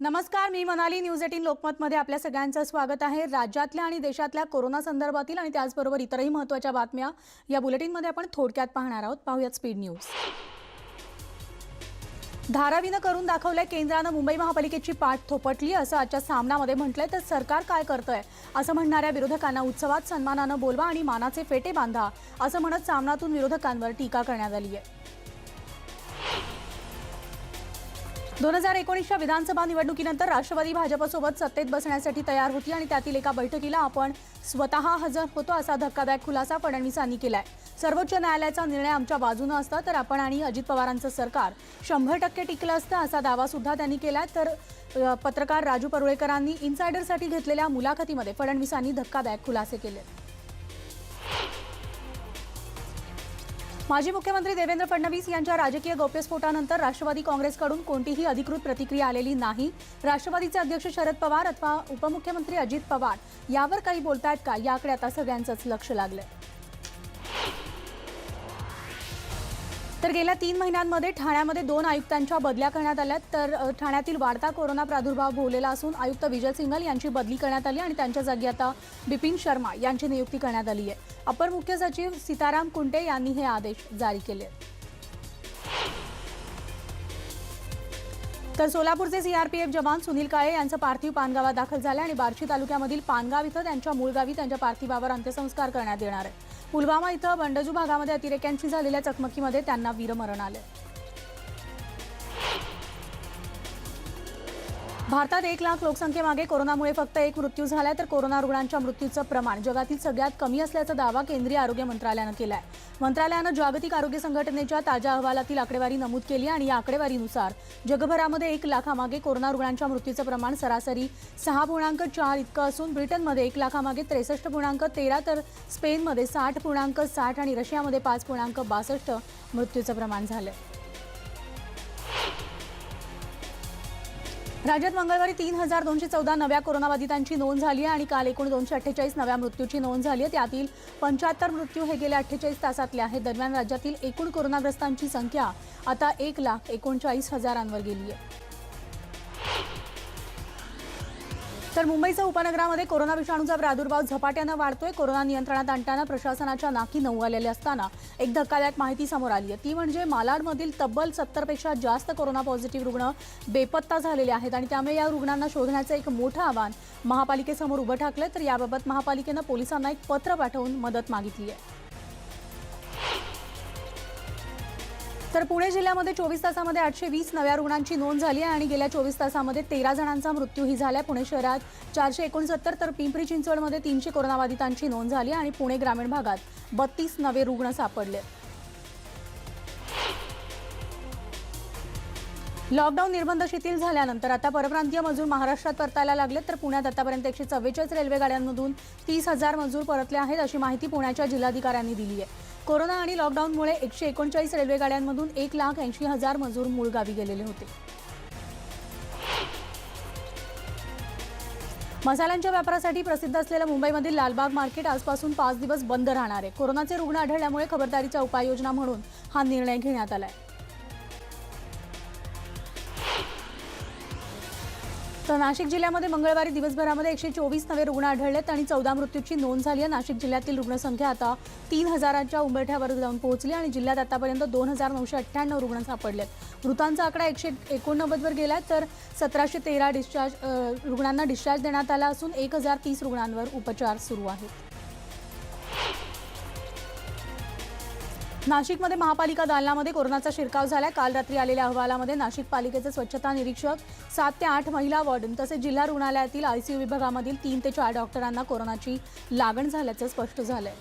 नमस्कार मी Manali news eighteen लोकमतमध्ये आपल्या सगळ्यांचं स्वागत आहे. राज्यातल्या आणि देशातल्या कोरोना संदर्भातील आणि त्याचबरोबर इतरही महत्त्वाच्या बातम्या या बुलेटिनमध्ये आपण थोडक्यात पाहणार आहोत. पाहूयात स्पीड न्यूज. धारावीनं करून दाखवलंय केंद्रानं मुंबई महापालिकेची पाठ थोपटली असं आजच्या सामनामध्ये म्हटलंय. तर सरकार काय करतंय असं म्हणणाऱ्या विरोधकांना उत्सवात सन्मानानं बोलवा आणि मानाचे फेटे बांधा असं म्हणत सामनातून विरोधकांवर टीका करण्यात आली आहे दोन हजार एकोणीसच्या विधानसभा निवडणुकीनंतर राष्ट्रवादी भाजपसोबत सत्तेत बसण्यासाठी तयार होती आणि त्यातील एका बैठकीला आपण स्वतः हजर होतो असा धक्कादायक खुलासा फडणवीसांनी केलाय. सर्वोच्च न्यायालयाचा निर्णय आमच्या बाजूनं असता तर आपण आणि अजित पवारांचं सरकार शंभर टक्के टिकलं असतं असा दावा सुद्धा त्यांनी केला तर पत्रकार राजू परुळेकरांनी इन्सायडरसाठी घेतलेल्या मुलाखतीमध्ये फडणवीसांनी धक्कादायक खुलासे केले. माजी मुख्यमंत्री देवेंद्र फडणवीस यांच्या राजकीय गौप्यस्फोटानंतर राष्ट्रवादी काँग्रेसकडून कोणतीही अधिकृत प्रतिक्रिया आलेली नाही. राष्ट्रवादीचे अध्यक्ष शरद पवार अथवा उपमुख्यमंत्री अजित पवार यावर काही बोलतायत का? याकडे आता सगळ्यांचंच लक्ष लागलंय. तर गेल्या तीन महिन्यांमध्ये ठाण्यामध्ये दोन आयुक्तांच्या बदल्या करण्यात आल्या तर ठाण्यातील वाढता कोरोना प्रादुर्भाव भोवलेला असून आयुक्त विजय सिंगल यांची बदली करण्यात आली आणि त्यांच्या जागी आता बिपिन शर्मा यांची नियुक्ती करण्यात आली आहे अपर मुख्य सचिव सीताराम कुंटे यांनी हे आदेश जारी केले आहेत. तर सोलापूरचे सीआरपीएफ जवान सुनील काळे यांचं पार्थिव पानगावात दाखल झालं आणि बार्शी तालुक्यामधील पानगाव इथं त्यांच्या मूळ गावी त्यांच्या पार्थिवावर अंत्यसंस्कार करण्यात येणार आहे पुलवामा इथं बंडजू भागामध्ये अतिरेक्यांशी झालेल्या चकमकीमध्ये त्यांना वीरमरण आले भारतात एक लाख लोकसंख्येमागे कोरोनामुळे फक्त एक मृत्यू झाला तर कोरोना रुग्णांच्या मृत्यूचं प्रमाण जगातील सगळ्यात कमी असल्याचा दावा केंद्रीय आरोग्य मंत्रालयानं केलाय. मंत्रालयानं जागतिक आरोग्य संघटनेच्या ताज्या अहवालातील आकडेवारी नमूद केली आणि या आकडेवारीनुसार जगभरामध्ये एक लाखामागे कोरोना रुग्णांच्या मृत्यूचं प्रमाण सरासरी सहा पूर्णांक चार इतकं असून ब्रिटनमध्ये एक लाखामागे त्रेसष्ट पूर्णांक तेरा तर स्पेनमध्ये साठ पूर्णांक साठ आणि रशियामध्ये पाच पूर्णांक बासष्ट मृत्यूचं प्रमाण झालं राज्यात मंगळवारी तीन हजार दोनशे चौदा नव्या कोरोनाबाधितांची नोंद झाली आहे आणि काल एकूण दोनशे अठ्ठेचाळीस नव्या मृत्यूची नोंद झाली आहे. त्यातील पंच्याहत्तर मृत्यू हे गेल्या अठ्ठेचाळीस तासातले आहेत. दरम्यान राज्यातील एकूण कोरोनाग्रस्तांची संख्या आता एक लाख एकोणचाळीस हजारांवर गेली आहे. तर मुंबईच्या उपनगरामध्ये कोरोना विषाणूचा प्रादुर्भाव झपाट्यानं वाढतोय. कोरोना नियंत्रणात आणताना प्रशासनाच्या नाकी नऊ आलेले असताना एक धक्कादायक माहिती समोर आली आहे. ती म्हणजे मालाडमधील तब्बल सत्तरपेक्षा जास्त कोरोना पॉझिटिव्ह रुग्ण बेपत्ता झालेले आहेत आणि त्यामुळे या रुग्णांना शोधण्याचं एक मोठं आव्हान महापालिकेसमोर उभं ठाकलं तर याबाबत महापालिकेनं पोलिसांना एक पत्र पाठवून मदत मागितली आहे. तर पुणे जिल्ह्यामध्ये चोवीस तासामध्ये आठशे वीस नव्या रुग्णांची नोंद झाली आहे आणि गेल्या चोवीस तासामध्ये तेरा जणांचा मृत्यूही झाला पुणे शहरात चारशे एकोणसत्तर तर पिंपरी चिंचवडमध्ये तीनशे कोरोनाबाधितांची नोंद झाली आणि पुणे ग्रामीण भागात बत्तीस नवे रुग्ण सापडले. लॉकडाऊन निर्बंध शिथिल झाल्यानंतर आता परप्रांतीय मजूर महाराष्ट्रात परतायला लागले तर पुण्यात आतापर्यंत एकशे चव्वेचाळीस रेल्वे गाड्यांमधून तीस हजार मजूर परतले आहेत अशी माहिती पुण्याच्या जिल्हाधिकाऱ्यांनी दिली आहे. कोरोना आणि लॉकडाऊनमुळे एकशे एकोणचाळीस रेल्वे गाड्यांमधून एक लाख ऐंशी हजार मजूर मूळ गावी गेलेले होते. मसाल्यांच्या व्यापारासाठी प्रसिद्ध असलेलं मुंबईमधील लालबाग मार्केट आजपासून पाच दिवस बंद राहणार आहे. कोरोनाचे रुग्ण आढळल्यामुळे खबरदारीच्या उपाययोजना म्हणून हा निर्णय घेण्यात आलाय. तर नाशिक जिल्ह्यामध्ये मंगळवारी दिवसभरामध्ये एकशे चोवीस नवे रुग्ण आढळलेत आणि चौदा मृत्यूची नोंद झाली आहे. नाशिक जिल्ह्यातील रुग्णसंख्या आता तीन हजाराच्या उंबरठ्यावर जाऊन पोहोचली आणि जिल्ह्यात आतापर्यंत दोन हजार नऊशे अठ्ठ्याण्णव रुग्ण सापडलेत. मृतांचा आकडा एकशे एकोणनव्वदवर गेला तर सतराशे तेरा डिस्चार्ज रुग्णांना डिस्चार्ज देण्यात आला असून एक हजार तीस रुग्णांवर उपचार सुरू आहेत. नाशिकमध्ये महापालिका दालनामध्ये कोरोनाचा शिरकाव झाला. काल रात्री आलेल्या अहवालामध्ये नाशिक पालिकेचे स्वच्छता निरीक्षक सात ते आठ महिला वॉर्डन तसेच जिल्हा रुग्णालयातील आयसीयू विभागामधील तीन ते चार डॉक्टरांना कोरोनाची लागण झाल्याचं स्पष्ट झालंय.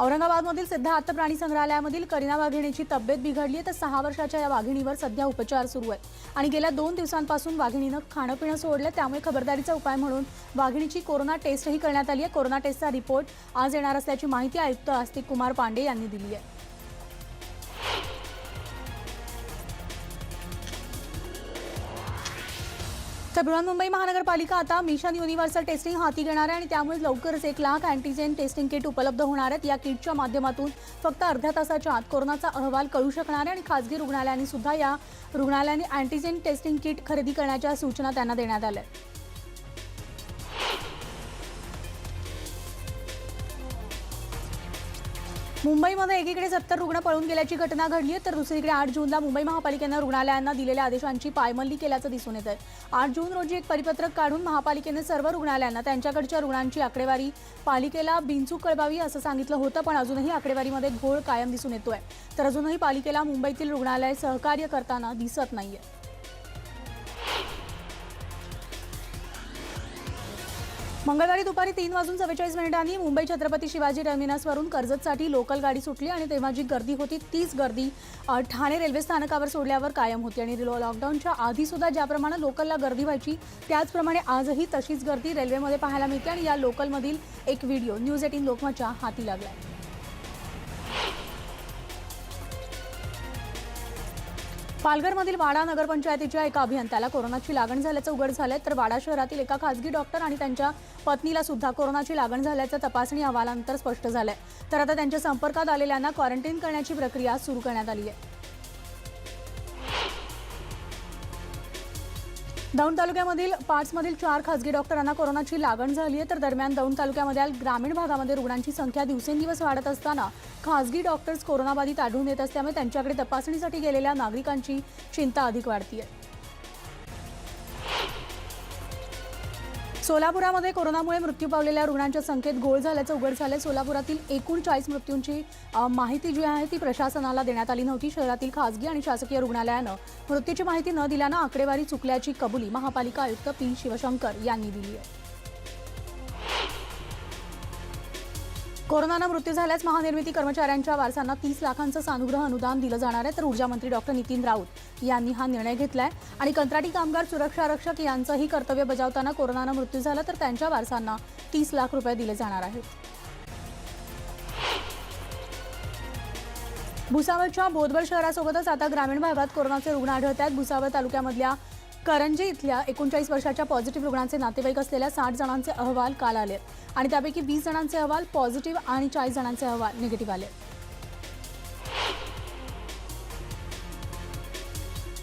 औरंगाबादमधील सिद्धार्थ प्राणी संग्रहालयामधील करीना वाघिणीची तब्येत बिघडली आहे तर सहा वर्षाच्या या वाघिणीवर सध्या उपचार सुरू आहेत. आणि गेल्या दोन दिवसांपासून वाघिणीनं खाणं पिणं सोडलं त्यामुळे खबरदारीचा उपाय म्हणून वाघिणीची कोरोना टेस्टही करण्यात आली आहे. कोरोना टेस्टचा रिपोर्ट आज येणार असल्याची माहिती आयुक्त आस्तिक कुमार पांडे यांनी दिली आहे. तर बृहन्मुंबई महानगरपालिका आता मिशन युनिव्हर्सल टेस्टिंग हाती घेणार आहे आणि त्यामुळे लवकरच एक लाख अँटीजेन टेस्टिंग किट उपलब्ध होणार आहेत या किटच्या माध्यमातून फक्त अर्ध्या तासाच्या आत कोरोनाचा अहवाल कळू शकणार आहे आणि खासगी रुग्णालयांनी सुद्धा या रुग्णालयांनी अँटीजेन टेस्टिंग किट खरेदी करण्याच्या सूचना त्यांना देण्यात आल्या आहेत. मुंबईमध्ये एकीकडे सत्तर रुग्ण पळून गेल्याची घटना घडली आहे तर दुसरीकडे आठ जूनला मुंबई महापालिकेनं रुग्णालयांना दिलेल्या आदेशांची पायमल्ली केल्याचं दिसून येत आहे आठ जून रोजी एक परिपत्रक काढून महापालिकेने सर्व रुग्णालयांना त्यांच्याकडच्या रुग्णांची आकडेवारी पालिकेला बिनचूक कळवावी असं सांगितलं होतं पण अजूनही आकडेवारीमध्ये घोळ कायम दिसून येतोय. तर अजूनही पालिकेला मुंबईतील रुग्णालय सहकार्य करताना दिसत नाहीये. मंगळवारी दुपारी तीन वाजून चव्वेचाळीस मिनिटांनी मुंबई छत्रपती शिवाजी टर्मिनसवरून कर्जतसाठी लोकल गाडी सुटली आणि तेव्हा जी गर्दी होती तीच गर्दी ठाणे रेल्वे स्थानकावर सोडल्यावर कायम होती. आणि लॉकडाऊनच्या आधी सुद्धा ज्याप्रमाणे लोकलला गर्दी व्हायची त्याचप्रमाणे आजही तशीच गर्दी रेल्वेमध्ये पाहायला मिळते. आणि या लोकलमधील एक व्हिडिओ न्यूज एटीन लोकमतच्या हाती लागला पालघरमधील वाडा नगरपंचायतीच्या एका अभियंत्याला कोरोनाची लागण झाल्याचं उघड झालंय. तर वाडा शहरातील एका खासगी डॉक्टर आणि त्यांच्या पत्नीला सुद्धा कोरोनाची लागण झाल्याचं तपासणी अहवालानंतर स्पष्ट झालंय. तर आता त्यांच्या संपर्कात आलेल्यांना क्वारंटाईन करण्याची प्रक्रिया सुरू करण्यात आली आहे दौंड तालुक्यामधील पाचमधील चार खासगी डॉक्टरांना कोरोनाची लागण झाली आहे तर दरम्यान दौंड तालुक्यामधील ग्रामीण भागामध्ये रुग्णांची संख्या दिवसेंदिवस वाढत असताना खासगी डॉक्टर्स कोरोनाबाधित आढळून येत असल्यामुळे त्यांच्याकडे तपासणीसाठी गेलेल्या नागरिकांची चिंता अधिक वाढतीये. सोलापुरामध्ये कोरोनामुळे मृत्यू पावलेल्या रुग्णांच्या संख्येत गोळ झाल्याचं उघड झालंय. सोलापुरातील एकूण चाळीस मृत्यूंची माहिती जी आहे ती प्रशासनाला देण्यात आली नव्हती. शहरातील खासगी आणि शासकीय रुग्णालयानं मृत्यूची माहिती न दिल्यानं आकडेवारी चुकल्याची कबुली महापालिका आयुक्त पी. शिवशंकर यांनी दिली आहे. कोरोनानं मृत्यू झाल्यास महानिर्मिती कर्मचाऱ्यांच्या वारसांना तीस लाखांचं सानुग्रह अनुदान दिलं जाणार आहे तर ऊर्जामंत्री डॉक्टर नितीन राऊत यांनी हा निर्णय घेतलाय. आणि कंत्राटी कामगार सुरक्षा रक्षक यांचंही कर्तव्य बजावताना कोरोनानं मृत्यू झाला तर त्यांच्या वारसांना तीस लाख रुपये दिले जाणार आहेत. भुसावळच्या बोदवड शहरासोबतच आता ग्रामीण भागात कोरोनाचे रुग्ण आढळत आहेत भुसावळ तालुक्यामधल्या करंजे इथल्या एकोणचाळीस वर्षाच्या पॉझिटिव्ह रुग्णांचे नातेवाईक असलेल्या साठ जणांचे अहवाल काल आले आणि त्यापैकी वीस जणांचे अहवाल पॉझिटिव्ह आणि चाळीस जणांचे अहवाल निगेटिव्ह आले.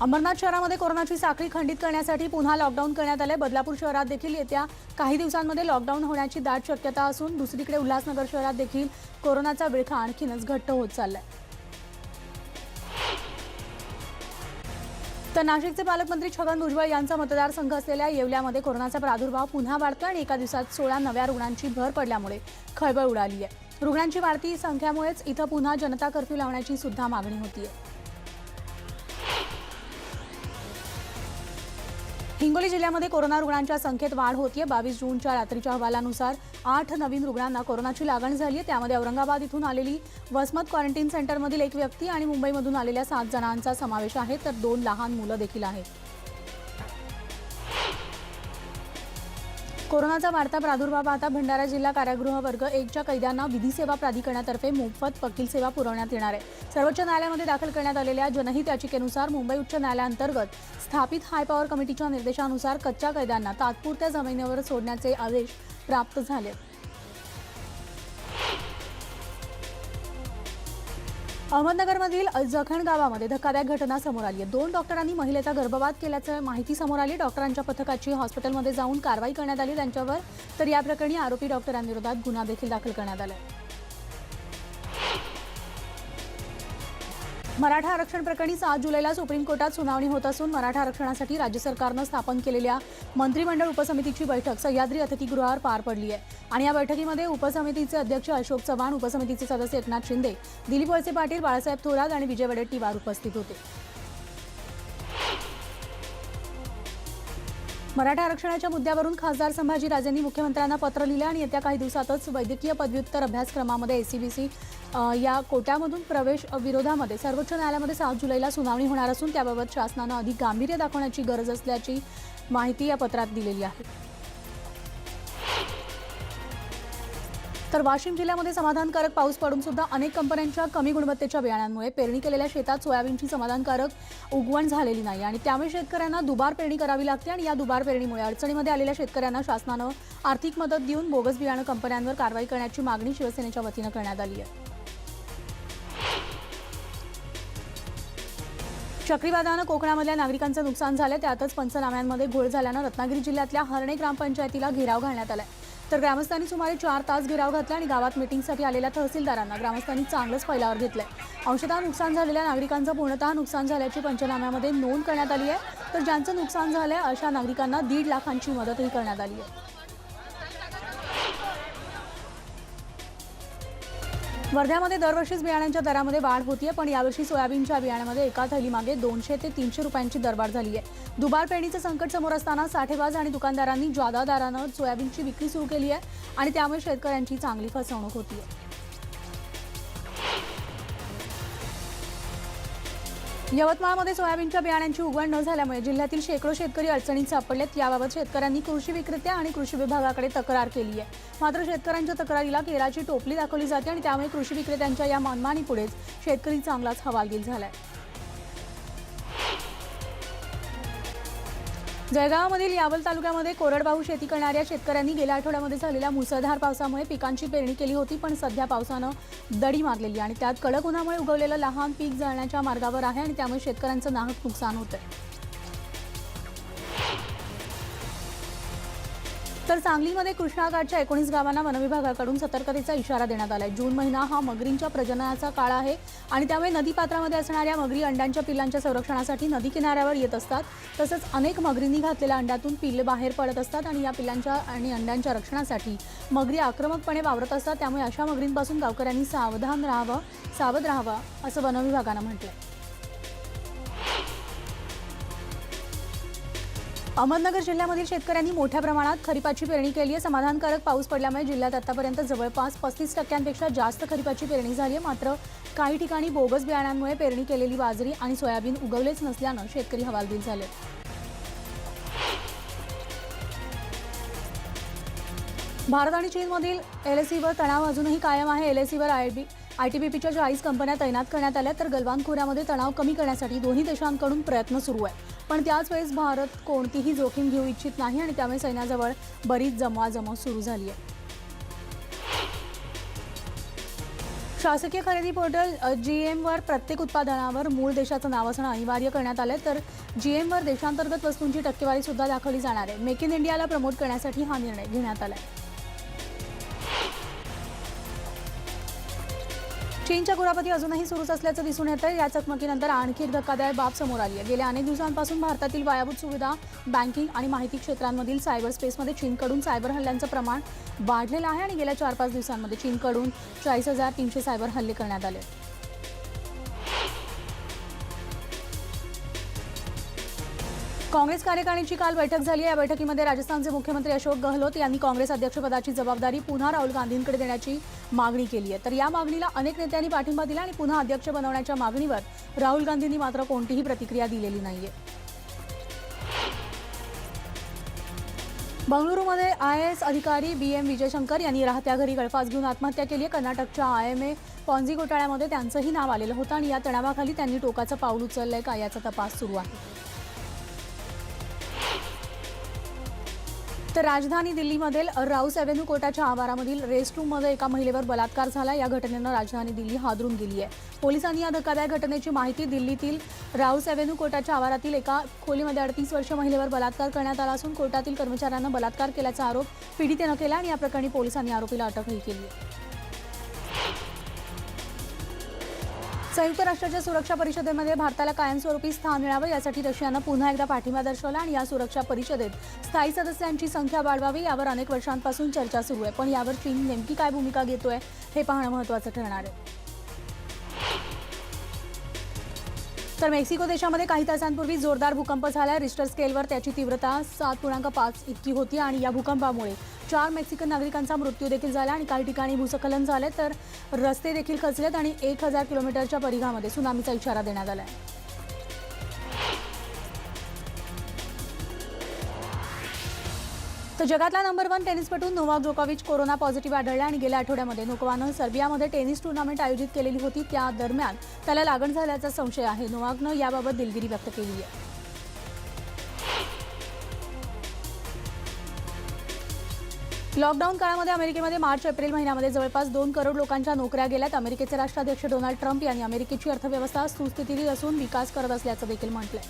अंबरनाथ शहरामध्ये कोरोनाची साखळी खंडित करण्यासाठी पुन्हा लॉकडाऊन करण्यात आले बदलापूर शहरात देखील येत्या काही दिवसांमध्ये लॉकडाऊन होण्याची दाट शक्यता असून दुसरीकडे उल्हासनगर शहरात देखील कोरोनाचा विळखा आणखीनच घट्ट होत चाललाय. तर नाशिकचे पालकमंत्री छगन भुजबळ यांचा मतदारसंघ असलेल्या येवल्यामध्ये कोरोनाचा प्रादुर्भाव पुन्हा वाढतोय आणि एका दिवसात सोळा नव्या रुग्णांची भर पडल्यामुळे खळबळ उडाली आहे. रुग्णांची वाढती संख्यामुळेच इथं पुन्हा जनता कर्फ्यू लावण्याची सुद्धा मागणी होती आहे हिंगोली जिल्ह्यामध्ये कोरोना रुग्णांच्या संख्येत वाढ होतीये. बावीस जूनच्या रात्रीच्या अहवालानुसार आठ नवीन रुग्णांना कोरोनाची लागण झाली आहे त्यामध्ये औरंगाबाद इथून आलेली वसमत क्वारंटीन सेंटरमधील एक व्यक्ती आणि मुंबईमधून आलेल्या सात जणांचा समावेश आहे. तर दोन लहान मुलं देखील आहेत. कोरोनाचा वाढता प्रादुर्भाव पाहता भंडारा जिल्हा कारागृह वर्ग एकच्या कैद्यांना विधी सेवा प्राधिकरणातर्फे मोफत वकील सेवा पुरवण्यात येणार आहे. सर्वोच्च न्यायालयामध्ये दाखल करण्यात आलेल्या जनहित याचिकेनुसार मुंबई उच्च न्यायालयाअंतर्गत स्थापित हाय पॉवर कमिटीच्या निर्देशानुसार कच्च्या कैद्यांना तात्पुरत्या जमिनीवर सोडण्याचे आदेश प्राप्त झाले. अहमदनगरमधील जखण गावामध्ये धक्कादायक घटना समोर आली आहे. दोन डॉक्टरांनी महिलेचा गर्भपात केल्याचं माहिती समोर आली. डॉक्टरांच्या पथकाची हॉस्पिटलमध्ये जाऊन कारवाई करण्यात आली. त्यांच्यावर तर या प्रकरणी आरोपी डॉक्टरांविरोधात गुन्हा देखील दाखल करण्यात आला आहे. मराठा आरक्षण प्रकरणी सात जुलैला सुप्रीम कोर्टात सुनावणी होत असून मराठा आरक्षणासाठी राज्य सरकारनं स्थापन केलेल्या मंत्रिमंडळ उपसमितीची बैठक सह्याद्री अतिथीगृहावर पार पडली आहे. आणि या बैठकीमध्ये उपसमितीचे अध्यक्ष अशोक चव्हाण उपसमितीचे सदस्य एकनाथ शिंदे दिलीप वळसे पाटील बाळासाहेब थोरात आणि विजय वडेट्टीवार उपस्थित होते. मराठा आरक्षणाच्या मुद्द्यावरून खासदार संभाजीराजेंनी मुख्यमंत्र्यांना पत्र लिहिलं आणि येत्या काही दिवसातच वैद्यकीय पदव्युत्तर अभ्यासक्रमामध्ये एसीबीसी या कोट्यामधून प्रवेश विरोधामध्ये सर्वोच्च न्यायालयामध्ये सात जुलैला सुनावणी होणार असून त्याबाबत शासनानं अधिक गांभीर्य दाखवण्याची गरज असल्याची माहिती या पत्रात दिलेली आहे. तर वाशिम जिल्ह्यामध्ये समाधानकारक पाऊस पडून सुद्धा अनेक कंपन्यांच्या कमी गुणवत्तेच्या बियाण्यांमुळे पेरणी केलेल्या शेतात सोयाबीनची समाधानकारक उगवण झालेली नाही. आणि त्यामुळे शेतकऱ्यांना दुबार पेरणी करावी लागते आणि या दुबार पेरणीमुळे अडचणीमध्ये आलेल्या शेतकऱ्यांना शासनानं आर्थिक मदत देऊन बोगस बियाणं कंपन्यांवर कारवाई करण्याची मागणी शिवसेनेच्या वतीनं करण्यात आली आहे. चक्रीवादळानं कोकणामधल्या नागरिकांचं नुकसान झालं त्यातच पंचनाम्यांमध्ये घोळ झाल्यानं रत्नागिरी जिल्ह्यातल्या हरणे ग्रामपंचायतीला घेराव घालण्यात आलाय. तर ग्रामस्थांनी सुमारे चार तास घेराव घातला आणि गावात मिटिंगसाठी आलेल्या तहसीलदारांना ग्रामस्थांनी चांगलंच फैलावर घेतलंय. अंशतः नुकसान झालेल्या नागरिकांचं पूर्णतः नुकसान झाल्याची पंचनाम्यामध्ये नोंद करण्यात आली आहे. तर ज्यांचं नुकसान झालंय अशा नागरिकांना दीड लाखांची मदतही करण्यात आली आहे. वर्ध्यामध्ये दरवर्षीच बियाण्यांच्या दरामध्ये वाढ होतीये पण यावर्षी सोयाबीनच्या बियाण्यामध्ये एका थैलीमागे दोनशे ते तीनशे रुपयांची दरवाढ झाली आहे दुबार पेरणीचं संकट समोर असताना साठेबाज आणि दुकानदारांनी जादा दरानं सोयाबीनची विक्री सुरू केली आहे आणि त्यामुळे शेतकऱ्यांची चांगली फसवणूक होतीये. यवतमाळमध्ये सोयाबीनच्या बियाण्यांची उगवण न झाल्यामुळे जिल्ह्यातील शेकडो शेतकरी अडचणीत सापडलेत. याबाबत शेतकऱ्यांनी कृषी विक्रेत्या आणि कृषी विभागाकडे तक्रार केली आहे मात्र शेतकऱ्यांच्या तक्रारीला केराची टोपली दाखवली जाते आणि त्यामुळे कृषी विक्रेत्यांच्या या मनमानीपुढेच शेतकरी चांगलाच हवालदिल आहे जळगावमधील यावल तालुक्यामध्ये कोरडवाहू शेती करणाऱ्या शेतकऱ्यांनी गेल्या आठवड्यामध्ये झालेल्या मुसळधार पावसामुळे पिकांची पेरणी केली होती पण सध्या पावसानं दडी मारलेली आणि त्यात कडक उन्हामुळे उगवलेलं लहान पीक जळण्याच्या मार्गावर आहे आणि त्यामुळे शेतकऱ्यांचं नाहक नुकसान होतंय. तर सांगलीमध्ये कृष्णाघाटच्या एकोणीस गावांना वनविभागाकडून सतर्कतेचा इशारा देण्यात आला आहे जून महिना हा मगरींच्या प्रजननाचा काळ आहे आणि त्यामुळे नदीपात्रामध्ये असणाऱ्या मगरी अंड्यांच्या पिल्लांच्या संरक्षणासाठी नदी किनाऱ्यावर येत असतात. तसंच अनेक मगरींनी घातलेल्या अंड्यातून पिल्ले बाहेर पडत असतात आणि या पिल्लांच्या आणि अंड्यांच्या रक्षणासाठी मगरी आक्रमकपणे वावरत असतात. त्यामुळे अशा मगरींपासून गावकऱ्यांनी सावधान राहावं सावध राहावं असं वनविभागानं म्हटलंय. अहमदनगर जिल्ह्यामधील शेतकऱ्यांनी मोठ्या प्रमाणात खरीपाची पेरणी केली आहे. समाधानकारक पाऊस पडल्यामुळे जिल्ह्यात आतापर्यंत जवळपास पस्तीस टक्क्यांपेक्षा जास्त खरीपाची पेरणी झाली आहे. मात्र काही ठिकाणी बोगस बियाण्यांमुळे पेरणी केलेली बाजरी आणि सोयाबीन उगवलेच नसल्यानं शेतकरी हवालदिल झाले. भारत आणि चीनमधील एल एस तणाव अजूनही कायम आहे. एल एस सीवर I B I T B पीच्या चाळीस कंपन्या तैनात करण्यात आल्या तर गलवान खोऱ्यामध्ये तणाव कमी करण्यासाठी दोन्ही देशांकडून प्रयत्न सुरू आहे पण त्याच वेळेस भारत कोणतीही जोखीम घेऊ इच्छित नाही आणि त्यामुळे सैन्याजवळ बरीच जमवाजमव सुरू झाली आहे शासकीय खरेदी पोर्टल जी एमवर प्रत्येक उत्पादनावर मूळ देशाचं नाव असणं अनिवार्य करण्यात आलं तर जी एमवर देशांतर्गत वस्तूंची टक्केवारी सुद्धा दाखवली जाणार आहे. मेक इन इंडियाला प्रमोट करण्यासाठी हा निर्णय घेण्यात आला आहे चीनच्या गुरापती अजूनही सुरूच असल्याचं दिसून येतं या चकमकीनंतर आणखी एक धक्कादायक बाब समोर आली आहे. गेल्या अनेक दिवसांपासून भारतातील पायाभूत सुविधा बँकिंग आणि माहिती क्षेत्रांमधील सायबर स्पेसमध्ये चीनकडून सायबर हल्ल्यांचं प्रमाण वाढलेलं आहे आणि गेल्या चार पाच दिवसांमध्ये चीनकडून चाळीस हजार तीनशे सायबर हल्ले करण्यात आले काँग्रेस कार्यकारिणीची काल बैठक झाली. या बैठकीमध्ये राजस्थानचे मुख्यमंत्री अशोक गहलोत यांनी काँग्रेस अध्यक्षपदाची जबाबदारी पुन्हा राहुल गांधींकडे देण्याची मागणी केली आहे. तर या मागणीला अनेक नेत्यांनी पाठिंबा दिला आणि पुन्हा अध्यक्ष बनवण्याच्या मागणीवर राहुल गांधींनी मात्र कोणतीही प्रतिक्रिया दिलेली नाहीये. बंगळुरूमध्ये आय एस अधिकारी बी एम विजयशंकर यांनी राहत्या घरी गळफास घेऊन आत्महत्या केली आहे. कर्नाटकच्या आय एम ए पॉन्झी घोटाळ्यामध्ये त्यांचंही नाव आलेलं होतं आणि या तणावाखाली त्यांनी टोकाचं पाऊल उचललं आहे का याचा तपास सुरू आहे. तर राजधानी दिल्लीमधील राऊस एव्हेन्यू कोर्टाच्या आवारामधील रेस्ट रूममध्ये एका महिलेवर बलात्कार झाला. या घटनेनं राजधानी दिल्ली हादरून गेली आहे. पोलिसांनी या धक्कादायक घटनेची माहिती दिल्लीतील राऊस एव्हेन्यू कोर्टाच्या आवारातील एका खोलीमध्ये अडतीस वर्ष महिलेवर बलात्कार करण्यात आला असून कोर्टातील कर्मचाऱ्यांना बलात्कार केल्याचा आरोप पीडितेनं केला आणि या प्रकरणी पोलिसांनी आरोपीला अटकही केली आहे. संयुक्त राष्ट्राच्या सुरक्षा परिषदेमध्ये भारताला कायमस्वरूपी स्थान मिळावं यासाठी रशियानं पुन्हा एकदा पाठिंबा दर्शवला आणि या सुरक्षा परिषदेत स्थायी सदस्यांची संख्या वाढवावी यावर अनेक वर्षांपासून चर्चा सुरू आहे. पण यावर चीन नेमकी काय भूमिका घेतोय हे पाहणं महत्वाचं ठरणार आहे. तर मेक्सिको देशामध्ये काही तासांपूर्वी जोरदार भूकंप झाला. रिस्टर स्केलवर त्याची तीव्रता सात पूर्णांक पाच इतकी होती आणि या भूकंपामुळे चार मेक्सिकन नागरिकांचा मृत्यू देखील झाला आणि काही ठिकाणी भूस्खलन झाले तर रस्ते देखील खचलेत आणि एक हजार किलोमीटरच्या परिघामध्ये सुनामीचा इशारा देण्यात आला आहे तर जगातला नंबर वन टेनिसपटू नोवाक जोकोविच कोरोना पॉझिटिव्ह आढळला आणि गेल्या आठवड्यामध्ये नोकोवानं सर्बियामध्ये टेनिस टुर्नामेंट आयोजित केलेली होती. त्या दरम्यान त्याला लागण झाल्याचा संशय आहे. नोवाकनं याबाबत दिलगिरी व्यक्त केली आहे. लॉकडाऊन काळामध्ये अमेरिकेमध्ये मार्च एप्रिल महिन्यामध्ये जवळपास दोन करोड लोकांच्या नोकऱ्या गेल्यात. अमेरिकेचे राष्ट्राध्यक्ष डोनाल्ड ट्रम्प यांनी अमेरिकेची अर्थव्यवस्था सुस्थितीत असून विकास करत असल्याचं देखील म्हटलंय.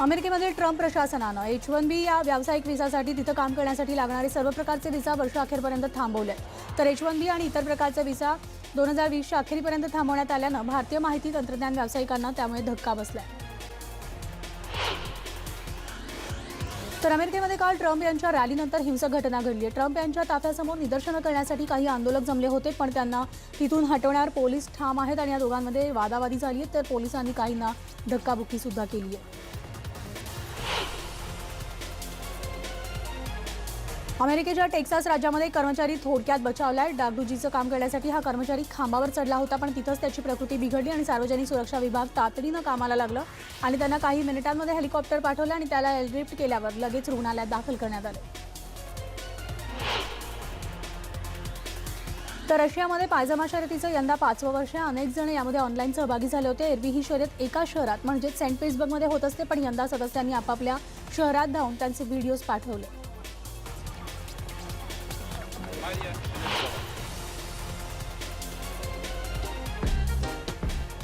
अमेरिकेमध्ये ट्रम्प प्रशासनानं एच वन बी या व्यावसायिक व्हिसासाठी तिथं काम करण्यासाठी लागणारे सर्व प्रकारचे व्हिसा वर्षअखेरपर्यंत थांबवले तर एच वन बी आणि इतर प्रकारचे व्हिसा दोन हजार वीसच्या अखेरीपर्यंत थांबवण्यात आल्यानं भारतीय माहिती तंत्रज्ञान व्यावसायिकांना त्यामुळे धक्का बसलाय. तर अमेरिकेमध्ये काल ट्रम्प यांच्या रॅलीनंतर हिंसक घटना घडली आहे. ट्रम्प यांच्या ताफ्यासमोर निदर्शनं करण्यासाठी काही आंदोलक जमले होते पण त्यांना तिथून हटवण्यावर पोलीस ठाम आहेत आणि या दोघांमध्ये वादावादी झाली आहे तर पोलिसांनी काहींना धक्काबुक्की सुद्धा केली आहे. अमेरिकेच्या टेक्सास राज्यामध्ये कर्मचारी थोडक्यात बचावलाय. डागडुजीचं काम करण्यासाठी हा कर्मचारी खांबावर चढला होता पण तिथंच त्याची प्रकृती बिघडली आणि सार्वजनिक सुरक्षा विभाग तातडीनं कामाला लागलं आणि त्यांना काही मिनिटांमध्ये हेलिकॉप्टर पाठवलं आणि त्याला एलिफ्ट केल्यावर लगेच रुग्णालयात दाखल करण्यात आले. तर रशियामध्ये पायजमा शर्यतीचं यंदा पाचवं वर्ष अनेक जण यामध्ये ऑनलाईन सहभागी झाले होते. एरवी ही शर्यत एका शहरात म्हणजे सेंट पीट्सबर्गमध्ये होत असते पण यंदा सदस्यांनी आपापल्या शहरात धावून त्यांचे व्हिडिओज पाठवले.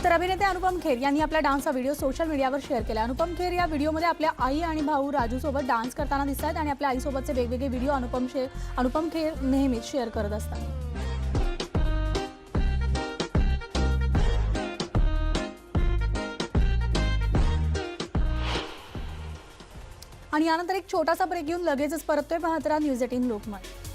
तर अभिनेते अनुपम खेर यांनी आपल्या डान्सचा व्हिडिओ सोशल मीडियावर शेअर केला. अनुपम खेर या व्हिडिओमध्ये आपल्या आई आणि भाऊ राजू सोबत डान्स करताना दिसत आहेत आणि आपल्या आईसोबतचे वेगवेगळे व्हिडिओ अनुपम शेर अनुपम खेर नेहमीच शेअर करत असतात. आणि यानंतर एक छोटासा ब्रेक घेऊन लगेचच परततोय पाहत राहा न्यूज एटीन लोकमत.